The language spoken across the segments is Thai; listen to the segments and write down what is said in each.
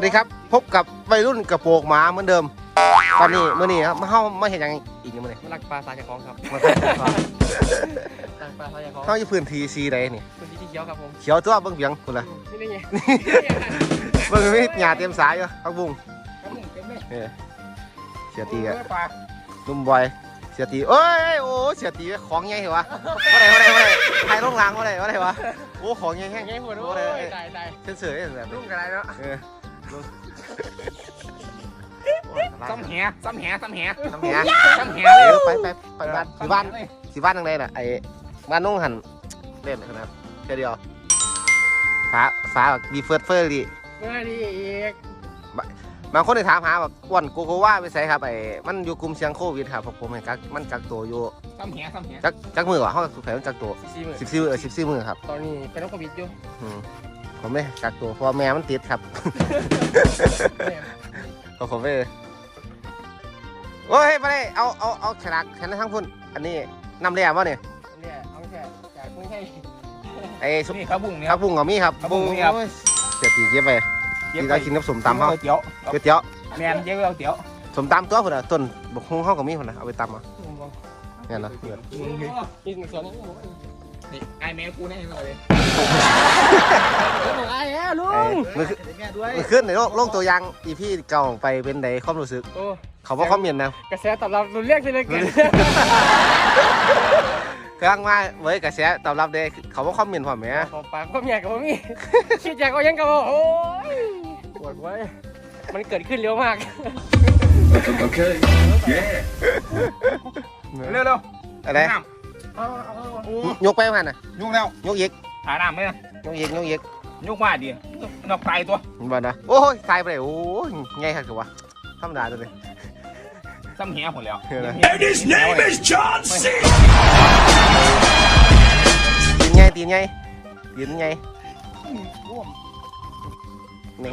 สวัสดีครับ พบกับวัยรุ่นกระโปรงหมาเหมือนเดิม ตอนนี้มื่อนี้ครับมาเข้ามาเห็นยังอีกนี่มื่อนี้มาลักปลาสายจากของครับมาเข้ามาลักปลาสายจากของเข้าอยู่พื้นที่ซีใดนี่พื้นที่ที่เขียวครับผมเขียวตัวเบิ่งเบียงคุณละนี่ได้ไงเบิ่งมีหญ้าเต็มสายอยู่พักบุ้งครับผมเต็มเลยเออเสียตีกันปลานุ่มบอยเสียตีเอ้ยโอ้เสียตีของใหญ่เหรอวะว่าไรว่าไรว่าไรไทยลงลางว่าไรว่าไรวะโอ้ของใหญ่แห้งไงหัวด้โอ้วยเลยตายตายเส้นเสือเนี่ยแบบลุนี้งกระไรเนาะเออลุง ซ้ำแหซ้ำแหซ้ำแหน้ำเหี้ยซ้ำแหเอเลยอไปไปไปบ้านสิบ้านสิบ้านทางใดน่ะไอ้บ้านน้องหันเล่นนะครับแค่เดียวฟ้าฟ้าแบบมีเฟิร์สเฟอร์ดีเมื่อดีอีกบางคนได้ถามหาแบบอ้วนโกโกว่าไปใส่ครับไอ้มันอยู่กลุ่มเสี่ยงโควิดครับเพราะผมเห็นกักมันกักตัวอยู่ซ้ำแหซ้ำแหจักจักมือวะเขาสุดท้ายมันกักตัวสี่หมื่นสิบสี่เออสิบสี่มือครับตอนนี้เป็นน้องโควิดอยู่อืม ผมไม่กักตัวเพราะว่าแม่มันติดครับ ก็ผมไม่โอ้ยไปเลยเอาเอาเอาฉลากฉันทั้งพุ่นอันนี้นำเรียบวะเนี่ยเนี่ยเอาแค่จากไม่ให้ไอ้สุนี่ข้าวบุ้งเนี่ยครับบุ้งกับมีครับครับบุ้งมีครับ โอ้ยเสียตีเก็บไปตีได้กินกับสมตำเขาเตี๋ยวก๋วยเตี๋ยวแมนเยอะเตี๋ยวสมตำตัวพุ่นอะต้นบกฮุ้งเขากับมีพุ่นอะเอาไปตำมาเนี่ยนะกินส่วน นี้นี่ไอแมวกูแน่เลยไอ้แย่ลุไอ้งมือขึ้นแม่ด้วยมือขึ้นในโลกโลกตัวอยางอีพี่เก่าไปเป็นไดความรู้สึก โอ้เขาบอกความเมียนนะกระแสตอบรับรุนแรงเลยเกินกลางมาเว้ยกระแสตอบรับเด้เขาบอกความเมียนพร้อมไหมขอปากความใหญ่กับผมนี่ชี้แจงก็ยังกับโอ้ยปวดไว้มันเกิดขึ้นเร็วมากเร็วเร็วอะไรน้ ยกไปพันน่ะำยุ่งแล้วยกอีกหาน้ำไหมนะยกอีกยกอีกยุ่งมาดินอกไตตัวบ่นะโอ้ยตายไปเลยโอ้ยไงครับคือวะธรรมดาตัวเลยซ้ำแหหมดแล้ว And his name is John C. ตีนไงตีนไงตีนไง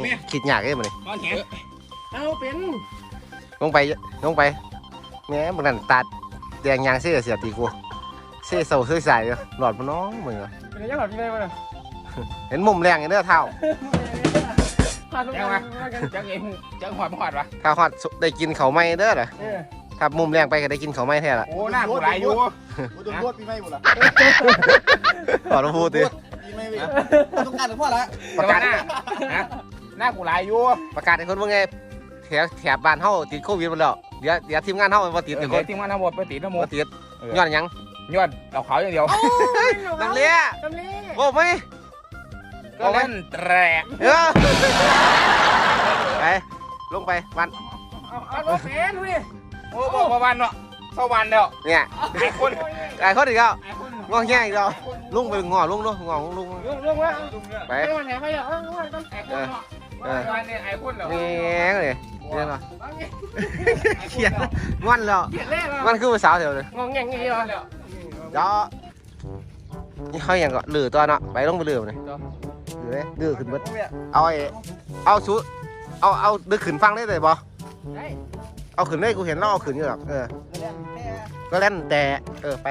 นี่คิดยากเลยมันนี่นอนแหเอาเป็นลงไปลงไปแหม่บางนั่นตาแดงยางเสียเสียตีกู เสียเสาเสียสายเลยหลอดมันน้องมึงอะเป็นยังไงพี่แม่มาเลยเห็นมุมแรงอย่างเด้อเท้าพาลูกมากันจังไอ้หูจังหอดหอดวะถ้าฮอดได้กินเขาวไหม้เด้อล่ะเออถ้ามุมแรงไปก็ได้กินเขาวไหม้แท้ละโอ้หน้ากูไหลอยู่โดนรวดปีใหม่หมดละขอรับพูดดิปีใหม่ไปต้องการหรือพ่อละประกาศหน้าฮะหน้ากูไหลอยู่ประกาศให้คนว่าไงแถบแถบบ้านเฮาติดโควิดหมดแล้วเดี๋ยวเดี๋ยวทีมงานเฮามันบ่ติดเดี๋แต่ยวคนทีมงานทั้งหมดไปติดทั้งหมบ่ดติดย้อนหยัง ยอดเอาขาวอย่างเดียวน้ำเลี้ยตำลีโอ้ไหมก็เล่นแตรเออไปลงไปวันเอาลูกเป็นดูดิโอ้บอกว่าวันเนาะเท่าวันเดียวเนี่ยไอ้คนไอ้คนอีกแล้วไอ้คนงอแง่อีกแล้วลุงไปงอลุงลุงงอลุงลุงลุงลุงว่าไปไปวันไหนไปอะเออวันต้นไอ้คนเนาะวันนี้ไอ้คนเหรอแง่เลยเรียกว่าไอ้คเขียนนเนาะงอนแล้วเกลียดแรกงอนคือภาษาวเดียวเลยงงแงงงี้เหรอ เดี๋ยวนี่เขาอย่างก็ลือตัวเนาะไปลงไปลือมันเลยลือเลยลือขึ้นเบิดเอาไอ้เอาชุดเอาเอาดึกขึ้นฟังได้เลยบ่ได้เอาขึ้นได้กูเห็นเราเอาขึ้นอยู่หรอกเออก็เล่นแต่เออไป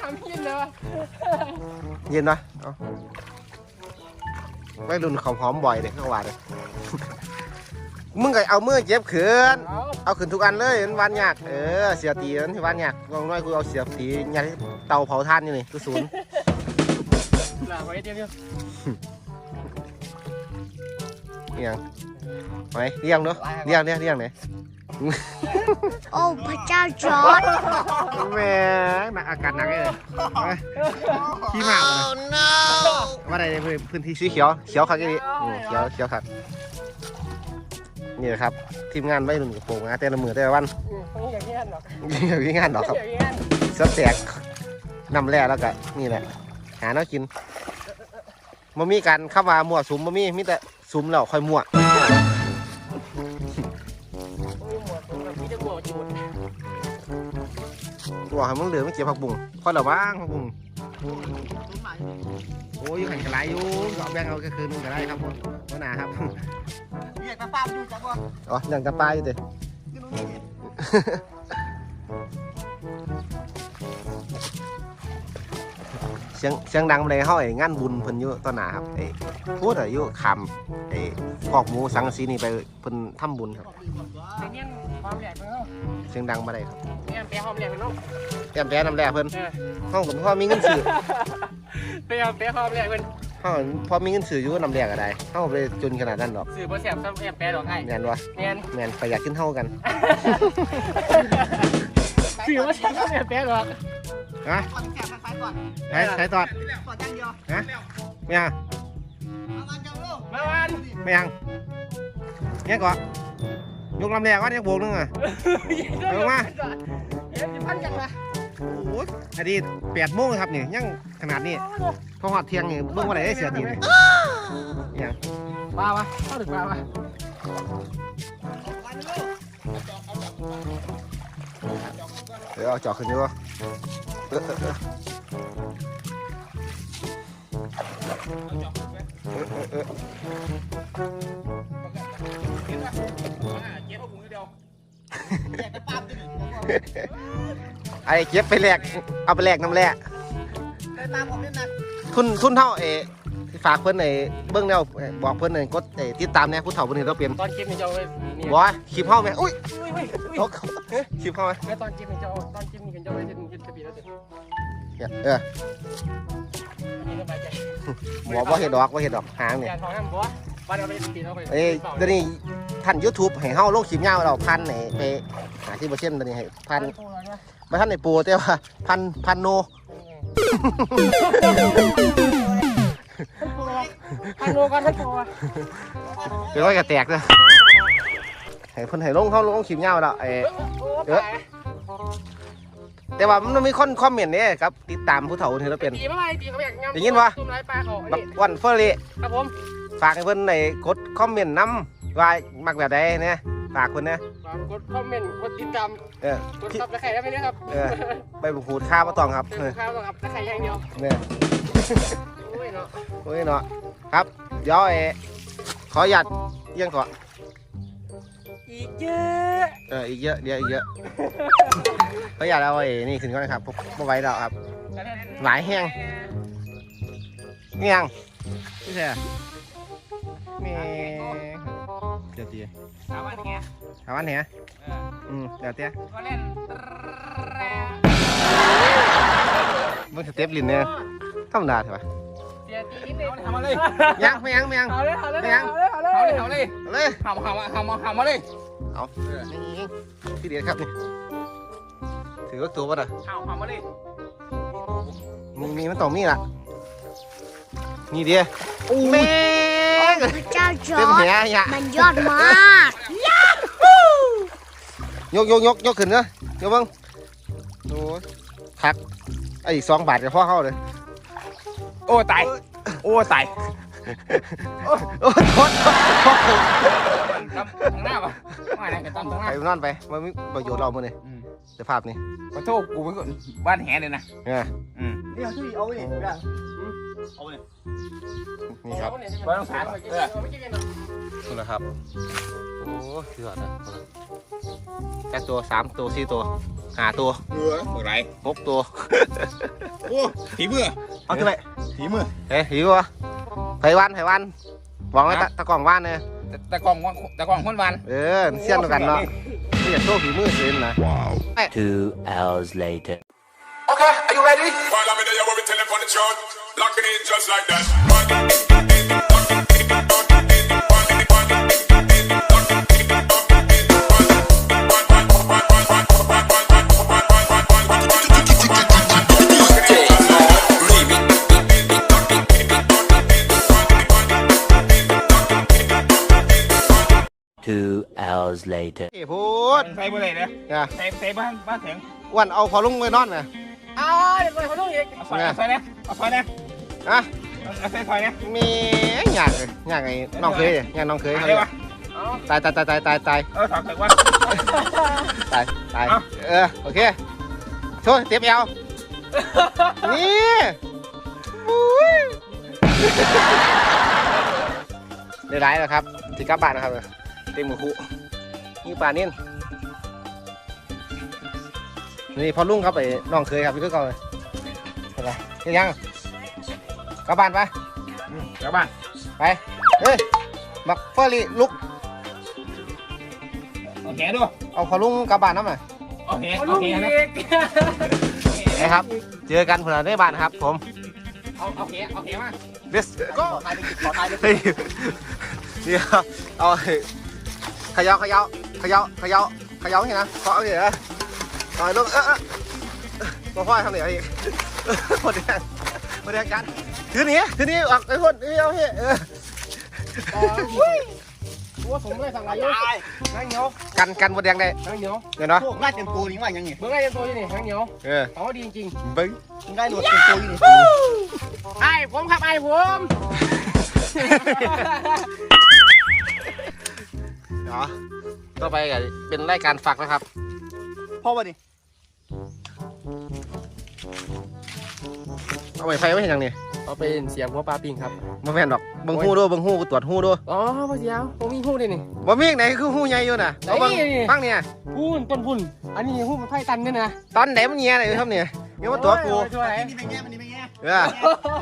ทำยินเลยวะเย็นเนาะเอาไม่รุนของหอมบ่อยเลยเข้าว่าเลย มึงก็เอามือเจ็บขืนเอาเอาขึ้นทุกอันเลยมันวันยากเออเสียตีมันที่วันยากลองน้อยกูเอาเสียตียัดเตาเผาท่านอยู่นี่กูศูนย์หลาไว้เดียวเดียวเรียงไหมเรียงเนาะเรียงเรียงเรียงไหนโอ้พระเจ้าจอร์ดแหม่หนักอากาศหนักเลยไปขี้หมากเลยว่าอะไรในพื้นที่สีเขียวเขียวคักอีนี่อืมเขียวเขียวคัก นี่แหละครับ ทีมงานไม่รุ่นกับโปรงนะแต่ละมือแต่ละวันอย่างนี้หรอกอย่างนี้งานดอกครับ อย่างนี้สแตกนำแร่แล้วก็นี่แหละ หาแน้ากินมันมีการเข้ามามั่วสุมมันมีมีแต่สุมแล้วค่อยมั่วมีหมวดผมแบบมีแต่หมวดจูดตัวให้มึงเหลือไม่เก็บผักบุ้งพอแล้วบ้างผักบุ้งโอ้ยอยู่หันกระไรอยู่ก็เอาแบ่งเอาก็คือนึงก็ได้ครับผมหัวหน้าครับเรียกตาป้าไปดูจักว่าอ๋อยังจะปลาอยู่เด้ที่ เสียงเสียงดังไปเลยเฮาไอ้งานบุญเพิ่นอยู่ต้นหนาครับไอ้พูดอายุคำไอ้คอกหมูสังกะสีนี่ไปเพิ่นทำบุญครับเนียนความแหลกเพิ่นเนาะเสียงดังมาได้ครับเนียนแปะความแหลกเพิ่นเนาะแอมแปะน้ำแร่เพิ่นเออเฮาก็พอมีเงินซื้อแปะแปะความแหลกเพิ่นเฮาพอมีเงินซื้ออยู่น้ำแร่ก็ได้เฮาบ่ไปจนขนาดนั้นดอกสื่อบ่แซ่บซ้ำแอบแปะดอกไอ้แม่นบ่เนียนแม่นประหยัดขึ้นเท่ากันสื่อบ่แซ่บซ้ำแอบแปะดอก ฮะก่อนแกะไฟก่อนใช้ใช้ตอดก่อนจังเดียวฮะไม่ยังเอามันจังลูกมาวันไม่ยังเนี่ยก่อนยกลำแรกว่าเนี่ยโบกนึงอะเอามาเอ็มสิพันกันมาโอ้ยอันนี้แปดโมงครับนี่ยังขนาดนี้พอหอดเที่ยงนี่เบิ่งว่าไหนได้เสียดีนี่ยังปลาวะเข้าถึงปลาวะวันลูก เดี๋ยวเอาจอกขึ้นดีกว่าเออเออเออเออเก็บเอาถุงเอยากจะไอ้เก็บไปแลกเอาไปแลกน้ำแร่ไปปาบผมนี่นะทุนทุนเท่าเอ ฝากเพิ่นไอ้เบิ่งแนวเอ่อบอกเพิ่นไอ้กดไอ้ติดตามแหน่ผู้เฒ่าเพิ่นเห็นเราเปลี่ยนตอนคลิปนี่จะเอาไว้นี่บ่คลิปเฮาแม่อุ้ยอุ้ยอุ้ยอุ้ยตกคลิปเฮาไหมแม่ตอนคลิปนี่จะเอาตอนคลิปนี่กันจะเอาไว้ที่ที่ทะเบียนแล้วสิเนี่ยเอออันนี้สบายใจบ่บ่เฮ็ดดอกบ่เฮ็ดดอกหางเนี่ยการทองน้ำบัววันเอาไปปีนเอาไปเอ้ยเดี๋ยวนี้ท่าน YouTube ให้เฮาลงคลิปยาวเราพันให้ไปหาที่บ่เช่นเดี๋ยวนี้ให้พันบ่ทันได้ปูแต่ว่าพันพันโน พันโลกันทั้งตัวเป็นร้อยกระแตกเด้อให้เพิ่นให้ลงเฮาลงคลิปยาวแล้วไอ้เออแต่ว่ามันมีคนคอมเมนต์เนี่ยครับ ติดตามผู้เฒ่าที่เราเป็นตีมาไปตีเขาอยากงามได้ยินวะตุ้มไรปลาเขาบักวันเฟอร์รี่ครับผมฝากให้เพิ่นในกดคอมเมนต์นํว่ามักแบบใดเนี่ยฝากเพิ่นนะกดคอมเมนต์กดติดตามเออกดซับตะไคร้ได้ไหมเนี่ยครับเออไปบุกหูดค่าบ่ต้องครับเป็นเออข้าวต้องครับตะไคร้อย่างเดียวเนี่ย โอ้ยเนาะโอ้ยเนาะครับเดี๋ยวไอ้ขออนุญาตเยี่ยงก่อนอีกเยอะเอออีกเยอะเดี๋ยวอีกเยอะขออนุญาตเอาไอ้นี่ขึ้นก่อนนะครับบ่บ่ไหวแล้วครับ หลายแห้งนี่ยังพี่แท้แม่เดี๋ยวตีถามว่าอย่างเงี้ยถามวันเหรอเอออืมเดี๋ยวเตี้ยก็เล่นมึงสเต็ปลินเนี่ยธรรมดาเถอะวะ เสียตีนเลยเอาเลยทำมาเลยยังไม่ยังไม่ยัง เอาเลยเอาเลยไม่ยังเอาเลยเอาเลยเอาเลยเอาเลยเอาเลยหามาหามาหามาหามาเลยนี่พี่เดียดครับนี่ถือว่าตัวป่ะน่ะหาหามาเลยมีมีมันต้องมีล่ะนี่เดียแม่งพระเจ้าจอเต็มร์แหจยะมันยอดมากยกยกยกยกขึ้นเนอะยกเบ้างโอ้ยคักไอ้อีกสองบาทกับพ่อเข้าเลย โอ้ตาย โอ้ตาย โอ้โทษโทษทำทางหน้าปะไม่ได้กันตามทางหน้าไปนอนไปมันมีประโยชน์เราเมื่อนี่สภาพนี่ขอโทษกูเป็นคนบ้านแหเลยนะเนี่ยอืม นี่เอาที่เอาไว้นี่เพื่อนเอาไว้ นี่ครับบ้านต้องสารเออนี่นะครับ โอ้สุดยอดนะแค่ตัวสามตัวสี่ตัวห้าตัวเออเมื่อไรหกตัว โอ้ผีมือเอาขึ้นไปผีมือเฮ้ยหิววะไผ่วันไผ่วันบอกไว้ตะตะกล่องว่านเนี่ยตะกองตะกองคนวัน เออเสี้ยนกันเนาะนี่อย่าโชว์ฝีมือเสียนนะ Two hours later. Okay are you ready While I'm in there, what we tell them on the chart. Locking in just like that. Two hours later. เฮ้ยพูดใส่ไปเลยนะนะใส่ใส่บ้านบ้านแข็งอ้วันเอาพอลุงไปนอนนะเอาเดี๋ยวไปเขาต้องอีกเอาซอยเอาซอยนะเอาซอยนะอะเอาใส่ซอยนะมีอยากเลยอยากไงน้องเคยอยากน้องเคยอะไรวะตายตายตายตายตายตายเออถอดเสร็จวะตายตายเอาเออโอเคโชว์เต็มเอวนี่อุ้ยได้ไรแล้วครับสิกลับบ้านนะครับเต็มหมูคุนี่ปลานิ่น นี่พอลุงครับไอ้น้องเคยครับพี่ก็เก่าเลยอะไรยังยังกลับบ้านไปกลับบ้านไปเฮ้ยบักเฟอร์รี่ลุกโอเคดูเอาพอลุงกลับบ้านน้ำหน่อยโอเคเอาโอลูกเคอีนะกนะครับ เจอกันผลในบ้านครับ ผมเอาโอเคโอเคมา let's ก็ go ถ่ายไปกินขอถ่ายไปเฮ้ยเดี๋ยวเอาเขย่าเขย่าเขย่าเขย่าเขย่าอย่างนี้นะเคาะอย่างนี้นะ ต่อยลูกเออเออมาพ่อทำเหนียวอีกหมดแดงหมดแดงกันถือหนี้ถือหนี้ออกไอ้คนนี่เอาเฮ้ยเออว่าผมเลยสั่งอะไรอยู่นั่งเหนียวกันกันหมดแดงได้นั่งเหนียวเดี๋ยวเนาะพวกง่ายเต็มตัวนี่ว่ายังไงเมื่อไงยังตัวอยู่นี่นั่งเหนียวเออเอาดีจริงเบิ้งง่ายหนวดเต็มตัวอยู่นี่ๆไอ้ผมครับไอ้ผมเดี๋ยวต่อไปก็เป็นรายการฝากนะครับ พ่อวะนี่เอาไว้ไฟไว้เห็นยังนี่เอาเป็นเสียงหัวปลาปิงครับมาแม่นดอกเบิ่งหูดูเบิ่งหูกูตรวจหูดูอ๋อพ่อเสียวผมมีหูดินี่ บ่มีอีกไหนคือหูใหญ่อยู่น่ะเอาเบิ่งไหนนี่ ฟังเนี่ยพูนต้นพุ่นอันนี้หูมันไผ่ตันเนี่ยนะตอนไหนมันเงี้ยเลยครับเนี่ยเงี้ยมาตัวกูช่วยนี่เป็นแง่มันนี่เป็นแง่เออ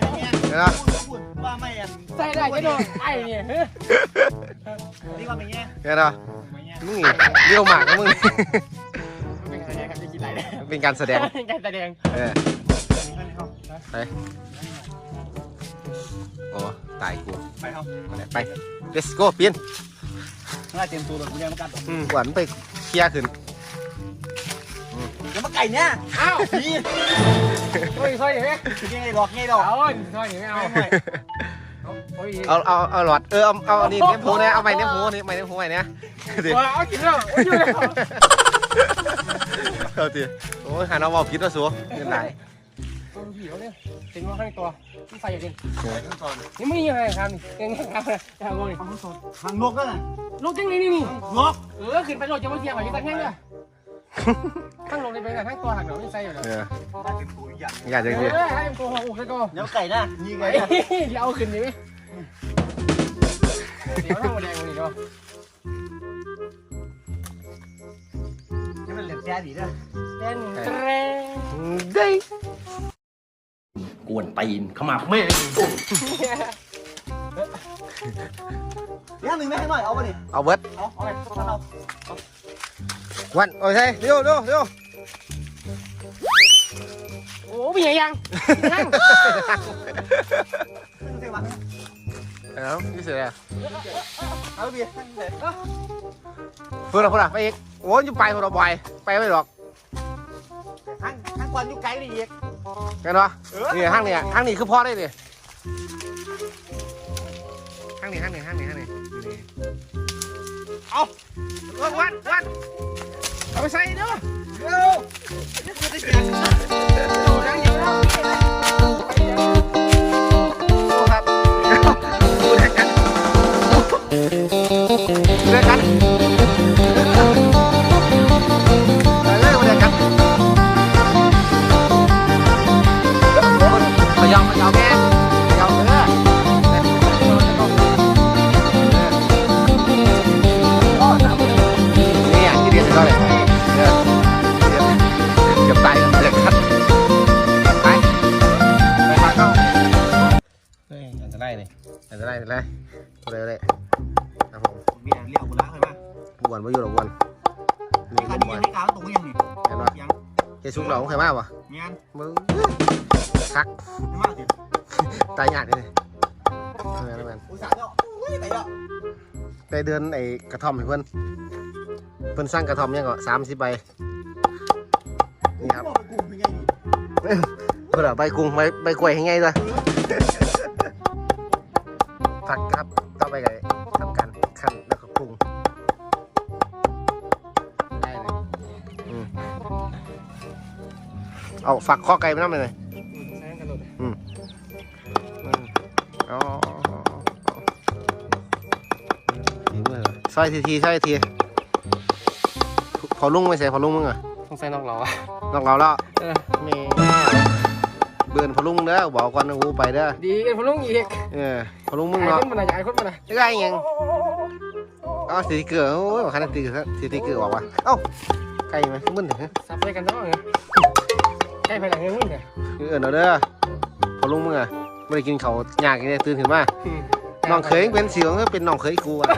เป็นแง่เดี๋ยวนะพูดพูดว่าไม่อันใส่ได้จะโดนไอ้เนี่ยเฮ้ยนี่ว่าเป็นแง่เดี๋ยวนะมึงนี่เลี้ยวหมากนะมึงเป็น การแสดงครับจะกินอะไรเนี่ยเป็นการแสดงเป็นการแสดงเออไปโอ้ตายกูไปเอาไป let's go ปีนง่ายเต็มตัวเลยกูยังไม่กัดอืมหวานไปเคลียร์ขึ้นยังมาไก่เนี่ยอ้าวนี่โอ้ยซอยอย่างเงี้ยคือยังไงดอกไงดอกเอาซอยอย่างเงี้ยเอาเอาโอ้ย เอาเอาเอาหลอดเออเอาเอาอันนี้เนี้ยผูเนี่ยเอาไม้เนี้ยผูนี่ไม้เนี้ยผูไม้เนี้ยเดี๋ยวเอากินแล้วโอ้ยอยู่เลยเอาดิโอ้ยหาน้องบอกผิดว่าสัวเงินไหลตัวผีเขาเนี่ยถึงว่าข้างตัวที่ใส่อย่างนี้นี่มึงยังไงครับนี่ยังไงครับอย่างงนี่ทางนกนั่นน่ะลูกจังนี่นี่นี่นกเออขึ้นไปโหลดจะมาเทียบกับยี่ตั้งแง่เลย ตั้งลงในไปแต่ทั้งตัวหักเดี๋ยวไม่ใส่อยู่แล้วเออง่ายเต็มตัวอย่างอยากจะเอดิอให้ตัวหัวอุกแล้วก็เดี๋ยวไก่นะนี่ไงเดี๋ยวเอาขึ้นดิไหมเดี๋ยวทำมาแดงนี่ก็นี่มันเหลือแค่ดีนะเต้นเตรงได้กวนตีนขมับแม่เรื่องหนึ่งไม่ให้หน่อยเอาไปดิเอาเบิร์ดเอาเอาไปเอา วันโอ้ยใช่เร็วเร็วเร็วโอ้เป็นยังยังยังไม่ใช่วันเอาที่สุดแล้วเอาเบียร์เพื่อนเพื่อนไปอีกโอ้ยอยู่ไปพวกเราบ่อยไปไม่หรอกทั้งทั้งวันอยู่ไกลเลยอีกกันเนาะนี่ห้างนี่ห้างนี่คือพ่อได้ดิห้างนี่ห้างนี่ห้างนี่ห้างนี่ เอาวันวันวันเอาไปใส่เด้อเร็วนี่คือได้เสียง ไม่มากสิตายหยาดเลยทำไมแล้วมันอุตส่าห์เนาะอุ้ยไปเนาะได้เดือนไอ้กระท่อมให้เพื่อนเพื่อนสร้างกระท่อมยังก็สามสิบใบนี่ครับบอกไปกลุ่มเป็นไงนี่เพื่อนเอาใบกุ้งใบใบกล้วยให้ไงด้วยผักครับต่อไปกันทำการขั้นแล้วก็ปรุงได้เลยอืมเอาฝักข้อไก่ไปน้ำเลย ซอยทีทีซอยทีพอลุงไม่ใส่พอลุงมึงอะต้องใส่นอกหรอนอกเราแล้วเออแม่เบื่อนพอลุงเด้อบอกก่อนนะกูไปเด้อดีกันพลุงอีกเออพอลุงมึงไอ้เนาะคนมันอะไรไอ้คนมันอะไรจะได้ยังเอาสติกเกอร์โอ้ยคันสติกเกอร์สติกเกอร์บอกว่าเอ้าไก่ไหมมึนเหรอสับไปกันเนาะใกล้ไปหลังเงี้ยมึงเนี่ยเออเนาะเด้อพอลุงมึงอะไม่ได้กินเขาวยากเลยตื่นขึ้นมา น้องเคยเป็นเสียงก็เป็นน้องเคยกูอะ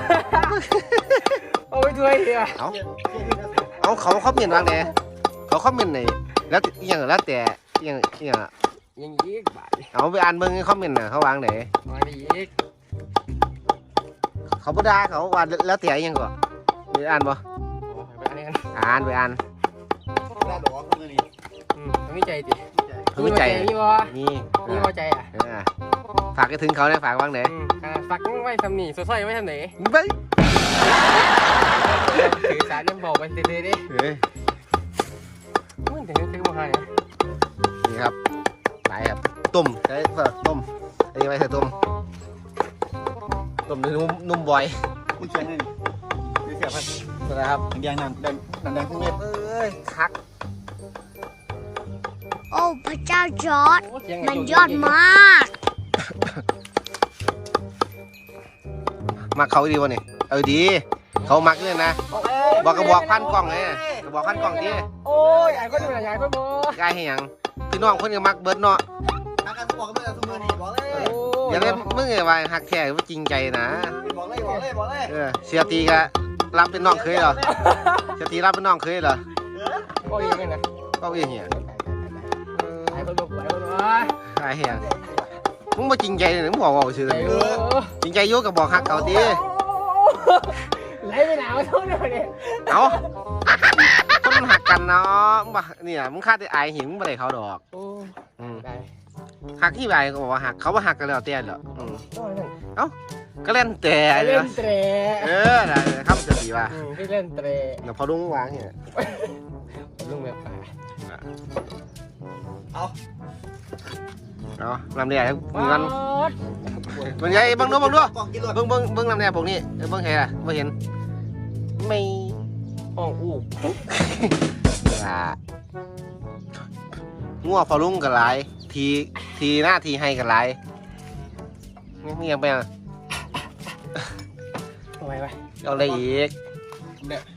เอาไปด้วยเดียวเอาเอาเขาเขาเมียนวางไหนเขาเขาเมียนไหนแล้วอหย่างแล้วแต่อหย่างอหย่างอะยังอีกบาทเอาไปอ่านเบิ่งเขาเมียนน่ะเขาวางไหนมาไปอีกเขาบ่ด่าเขาว่าแล้วแต่อหย่างก่อนไปอ่านบ่โอ้ยไปอันนี้กันอ่านไปอ่านได้ดอกคนนี้อืมมีใจดิ เขาไม่ใจมีวะนี่มีวะใจอะเออฝากให้ถึงเขาเนี่ยฝากวางไหนอืมอ่าฝักไว้ทำนี่สวยๆไว้ทำไหนเบ้ยถือสารยังบอกไปเรื่อยๆดิเฮ้ยมึงถึงซื้อมาให้นี่ครับไปครับต้มใช้เพื่อต้มอันนี้ไว้ใส่ต้มต้มนุ่มนุ่มบ่อยมึงเชียงนี่ดูเสียพันนะครับแดงนั่นแดงนั่นแดงทุกเม็ดเอ้ยคัก โอ้พระเจ้าจอร์ดโยังไงมันยอดมาก มักเขาดีวะนี่เออดี เขามักเลยนะ บอกกระบอกพันกล่องเลยกระบอกพันกล่องดิโอ้ยไอ้คนนี้เป็นไอ้คนบ่กายให้หยังพี่น้องคนก็มักเบิดเนาะอาการบอกกันเลยทุกมือนี่บอกเลยโอ้อย่าได้มึงไงว่าหักแท้ว่าจริงใจนะ บอกเลยบอกเลยบอกเลยเออเสียตีก็รับเป็นน้องเคยเหรอเสียตีรับเป็นน้องเคยเหรอโอ้ยยังไงนะก็เองเหี้ยไอ้คนบ่ ไอ้คนบ่กายให้หยังมึงบ่จริงใจเลยมึงบอกว่าชื่อไอ้เลยโอ้จริงใจอยุ่กับบอกหักเขาตีไหลไปหนาวเท่านั้นเนี่ยเอาคนมันหักกันเนาะมึงบ่เนี่ยมึงคาดได้อายหิวมึงบ่ได้เขาดอกโอ้อืมได้หักที่ใบก็บอกว่าหักเขาว่าหักกันแล้วแต่เหรออืมโอ้ยนั่นก็เล่นแต่เล่นเตะเออได้ครับจะดีว่ะอืมที่เล่นเตะเดี๋ยวพอลุงวางเนี่ยลุงแบบป่า เอาเนาะลำเนี่ยมีมักันนมันใหญ่เบังดูเบังดูกล่องกินรถเบิ่งเบิ่งเบิ่งลำเนี่ยพวกนี้เออเบิ่งเห็นอะไม่เห็น ไม่ห้องอู้ว่างัวพอลุงกันหลาย ทีทีหน้าทีให้กันหลายนี่ยังไปอะทำไมวะเอาอะไรอีกเอ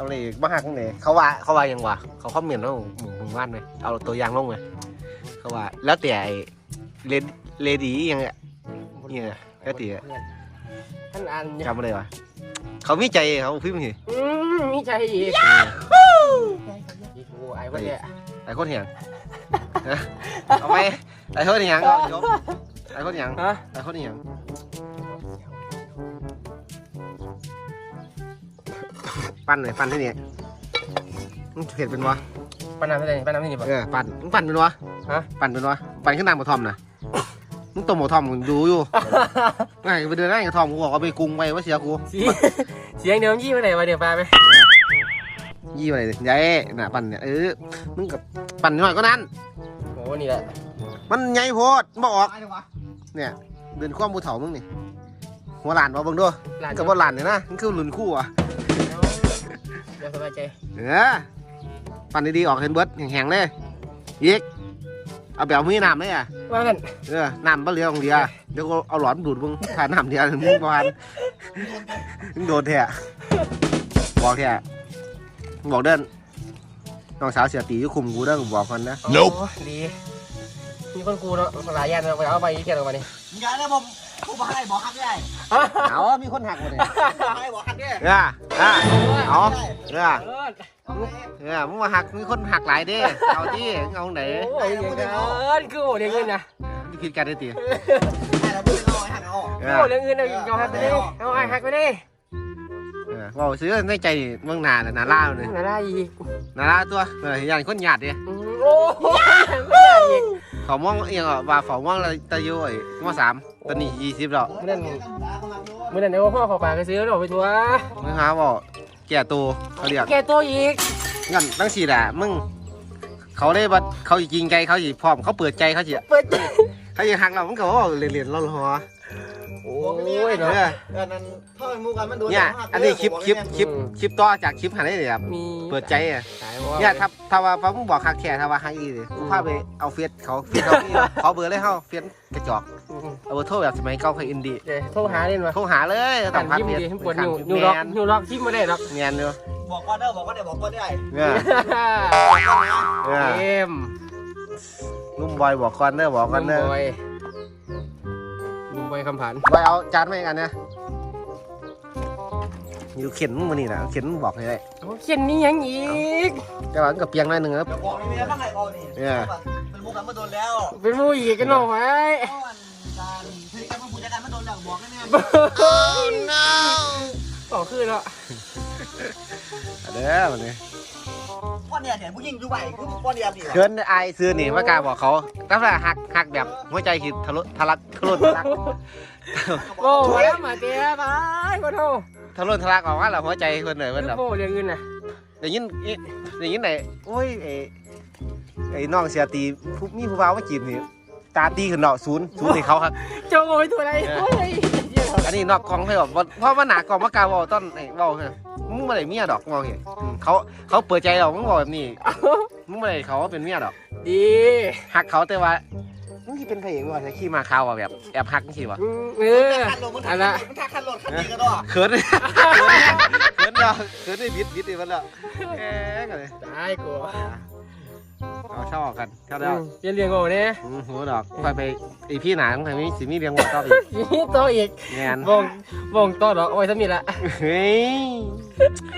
าอะไรอีกบ้าหักตรงไหนเขาว่าเขาว่ายังวะเขาคอมเมนต์ว่าหมึงมึงว่านไหมเอาตัวอย่างลงไหมเขาว่าแล้วแต่ไอ้เลดเลดี้ยังไงเนี่ยแล้วแต่ท่านอ่านจำไม่ได้วะเขามีใจเขาพิมพ์สิอืมมีใจอีกอีกโอ้ไอ้คนเนี่ยไอ้คนเหียงฮะเอาไปไอ้คนเหียงก็จบไอ้คนเหียงฮะไอ้คนเหียง ปั้นเลยปั้นที่นี่มึงเผ็ดเป็นวะปานน้ำที่ไหนปานน้ำที่นี่ปะเออปั่นมึงปั่นเป็นวะฮะปั่นเป็นวะปั่นขึ้นนางกระท่อมนะมึงต้มกระท่อมมึงดูอยู่ไงไปเดินได้กระท่อมกูบอกเอาไปกรุงไปว่าเสียกูสีเสียงเดียวยี่ไปไหนวะเดี๋ยวปลาไหมยี่อะไรเนี่ยยัยน่ะปั่นเนี่ยเออมึงกับปั่นหน่อยก็นั้นโอ้นี่แหละมันใหญ่โพดบอกออกอะไรวะเนี่ยเดินความบูเถามึงนี่หัวหลานบ่เบิ่งด้วยหลานกับว่าหลานเนี่ยนะมันคือหลุนคู่อะ เดี๋ยวสบายใจเออปั่นดีๆออกเห็นเบิดแห้งๆเลยอีกเอาแบบมือน้ำเลยอะว่ากันเออน้ำบะเรือของเดียเดี๋ยวก็เอาหลอดดูดมึงถ่ายน้ำเดียวมึงประมาณมึงโดนแท้บอกแท้บอกเดินน้องสาวเสียตีอยู่คุมกูเด้อกูบอกคนนะโอ้ดีมีคนกูเนาะหลายอย่างเราไปเอาไปอีกเกี่ยวกับมันนี่มึงย้ายแล้วผม กูบอกให้บอกฮักได้เอามีคนหักหมดเลยให้บอกฮักได้เออเออเอาเออเออเออมึงมาหักมีคนหักหลายเด้เอาที่เอาไหนโอ้ยอย่างเงี้ยคือโอ้เลี้ยงเงินนะนี่ผิดกันได้ตีให้เราพูดเอาให้ฮักเอาเอโอ้อเลี้ยงเงินเอาหักไปดิเอาไอ้หักไปดิเออว่าซื้อในใจเมืองนาน่ะนาล่าเลยน่าได้อีกนาล่าตัวเอออย่างคนหยาดดิโอ้ไม่ได้อีกเขามองเอียงอะว่าเขามองอะไรตะยุไอ้มสาม ตอนนี้ยี่สิบแล้วเมื่อนั้นเมื่อนั้นเดี๋ยวพ่อขอปากก็ซื้อเราไปทัวมึงหาบอกแก่ตัวเขาเรียกแกตัวอีกงั้นตั้งสี่แหละมึงเขาเลยว่าเขาจริงใจเขาสิพร้อมเขาเปิดใจเขาสิเปิดเขาจะหักเรามึงก็ว่าเรียนๆเราหัวโอ้ยเอเนาะอเออนั่นถ้ามูกันมันดูเนี่ยอันนี้คลิปคลิปคลิปคลิปต่อจากคลิปหันได้เลยครับมีเปิดใจอะสายเนี่ยถ้าถ้าว่าพอมึงบอกหักแค่ถ้าว่าหักอีเลยกูพาไปเอาเฟียสเขาเฟียสเขาพี่ขอเบอร์เลยเขาเฟียสกระจอก เอาเบอร์โทรแบบสมัยเก่าเคยอินดี้เดี๋ยวโทรหาเล่นวะโทรหาเลยกัต้อนงพักยิ้มเฟียสดีปวดนิ้วนิ้วล็อกนิ้วล็อกยิ้มไม่ได้หรอกเนียนอยู่บอกว่าเด้อบอกว่าเดี๋ยวบอกว่าได้เนี่ยเออเกมนุ่มบอยบอกก่อนเด้อบอกก่อนเด้อลุงบอยลุงบอยคำผันบอยเอาจานมาให้กันนะอยู่เข็นมึงมานี่นะเข็นมึงบอกให้ได้โอ้เขียนนี่ยังอีก แต่ว่ามันกับเปียงหน่อยหนึ่งครับเดี๋ยวบอกนี่ข้างในเอานี่เป็นมุกกันมาโดนแล้วเป็นผู้หญิงกันหน่อย เพราะวัน แล้วบอกแน่ต่อขึ้นแล้วเอาเด้อมันนี่ๆพ่อเนี่ยเดี๋ยวผู้หญิงอยู่ไหวคือพ่อเนี่ยดีเกินไอายซื้อนี่ว่ากล้าบอกเขาตั้งแต่หักหักแบบหัวใจคือทะลุทะลักทะลุทะลักโอ้มาแล้วมาเตี้ยไปขอโทษทะลุทะลักออกมาแล้วหัวใจเพิ่นเลยเพิ่นแบบโอ้เรื่องเงินน่ะได้ยินอิได้ยินไหนโอ้ยไอ้ไอ้น้องเสียตีผู้มีผู้บ่าวมาจีบนี่ตาตีขึ้นเนาะศูนย์ศูนย์ให้เขาครับเจ้าโอ้ยตัวอะไรโอ้ย อันนี้นอกกองให้แบบว่าเพราะว่าหนากองมากล้าเว่าต้นไอ้เว่าเฮ้ยมึงไม่ได้เมียดอกมองเห็นเขาเขาเปิดใจเรามึงบอกแบบนี้มึงไม่ได้เขาว่าเป็นเมียดอก ดีหักเขาแต่ว่ามึงที่เป็นพระเอกว่าใช้ขี้มาข่าวอะแบบแอบหักจริงวะเออคันลงมันอันละมันทักคันรถคันนี้ก็ได้เขินเขินเนาะเขินได้บิดบิดอีกมันละแอ๊ะกันเลยตายกู เขาชอบกันเขาแล้วเรียนเรียงโง่เนี่ยอืมหัวดอกคอยไปไอพี่หนาของใครมีสิมีเรียงหัวต่ออีกนี่โตอีกงานวงวงต่อดอกโอ้ยถ้ามีละเฮ้ย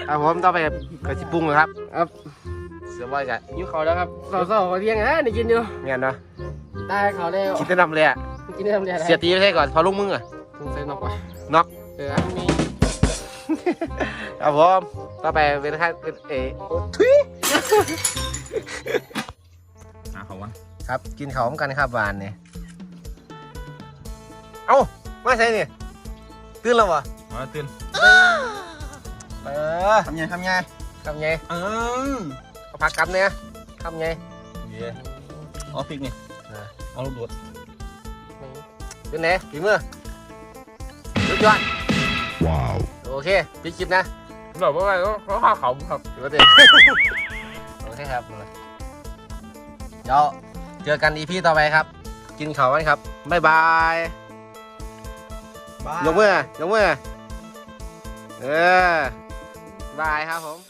เอาผมต่อไปกับจิปรุงนะครับครับเสือบอยกันอยู่เขาแล้วครับเศร้าๆเรียงอะนี่กินอยู่งานเนาะตายเขาแล้วคิดแนะนำเลยอะกินได้ทำเรียนอะไรเสียตีไม่ใช่ก่อนพอลุงมึงอะสงสัยนกว่ะนกเอออันนี้ครับผมต่อไปเป็นท่านเป็นเอโอ้ทุย หาเขาวะครับกินเขาพร้อมกันครับบานเนี่ยเอ้ามาใช่นี่ตื่นแล้ววะมาตื่นเออทำไงทำไงทำไงอืมเอาพักกันเนี่ยทำไงเย่เอาพริกนี่เอาลูกโดดเป็นไงฝีมือสุดยอดว้าว โอเคปิดคลิปนะแบบว่าเขาข้าเขาครับถือว่าเต็มโอเคครับเดี๋ยวเจอกันอีพีต่อไปครับ กินเขาวกันครับบ๊ายบายยกมือยกมือเออบายครับผม